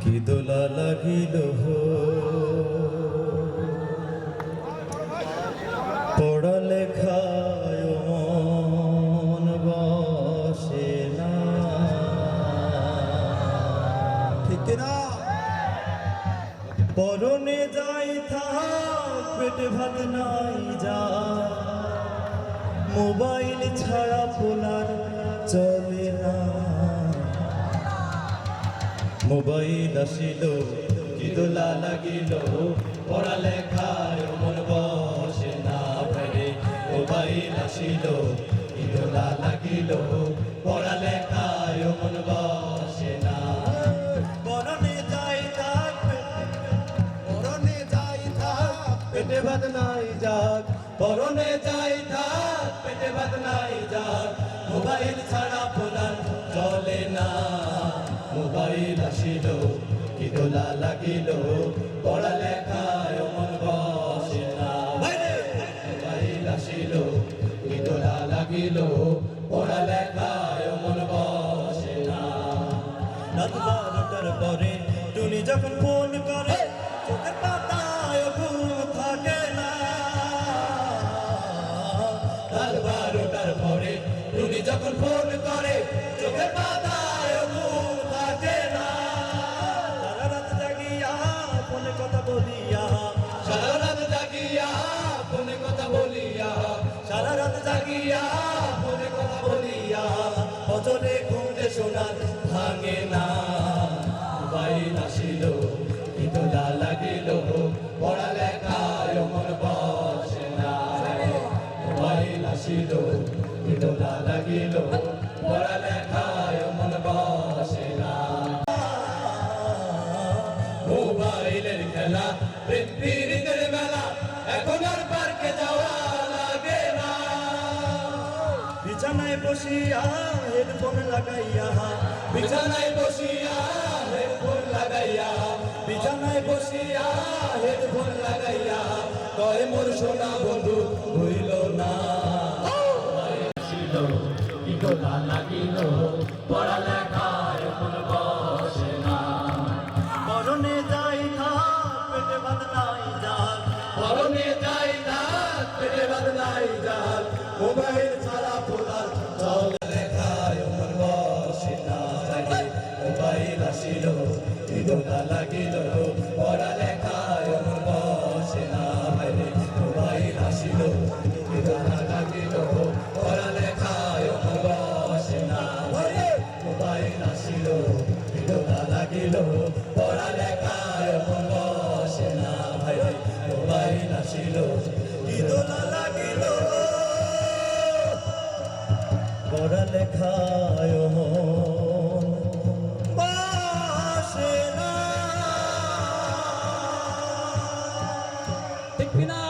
কি দোলা লাগিল বসে না। পরনে যাই পেটে ভাত নাই যা। মোবাইল ছাড়া পোলার চলে মোবাইল আসিল কি দোলা লাগিল। পড়ালেখায় মন বসে না ফেরে মোবাইল আসিল কি দোলা লাগিল। পড়ালেখায় মন বসে না পরনে যাই থাক মরণে যাই থাক, পেটে ভাত নাই যাক। পরনে যাই থাক, পেটে ভাত নাই যাক। মোবাইল ছাড়া মোবাইল আসিল কি লাগিল পড়ালেখায় মন বসে না। মোবাইল আসিল কি দোলা লাগিল পড়ালেখায় মন বসে না। পরে টুনি যখন ফোন করে, চোখের পাতায় ঘুম থাকে না। রাত বারোটার পরে যখন ফোন করে, চোখের পাতায় ফজরে ঘুমতে শোনার ভাঙে না। মোবাইল আসিল কি লাগিল, পড়ালেখায় মন বসে না। মোবাইল আসিল কি লাগিল, পড়ালেখায় মন বসে না। মোবাইলের খেলা, পৃথিবীর বসিয়া হেডফোন লাগাইয়া বিছানায় বসিয়া হেডফোন লাগাইয়া বিছানায় বসিয়া হেডফোন লাগাইয়া কয় মোর সোনা বন্ধু হইল না। কি গোলা লাগিল পড়ালেখায় মন বসে না। মরণে যাই থাক পেটে ভাত নাই যাক মরণে যাই পেটে ভাত নাই যাক মোবাইল চল লেখায় মন বসে না জাগে মোবাইল আসিল ইদোলা লাগিল পড়া লেখায় মন বসে না বাইরে মোবাইল আসিল ইদোলা লাগিল পড়া লেখায় মন বসে না বাইরে মোবাইল আসিল ইদোলা লাগিল পড়া লেখায় মন বসে না বাইরে মোবাইল আসিল পড়ালেখায় মন বসে না। ঠিক না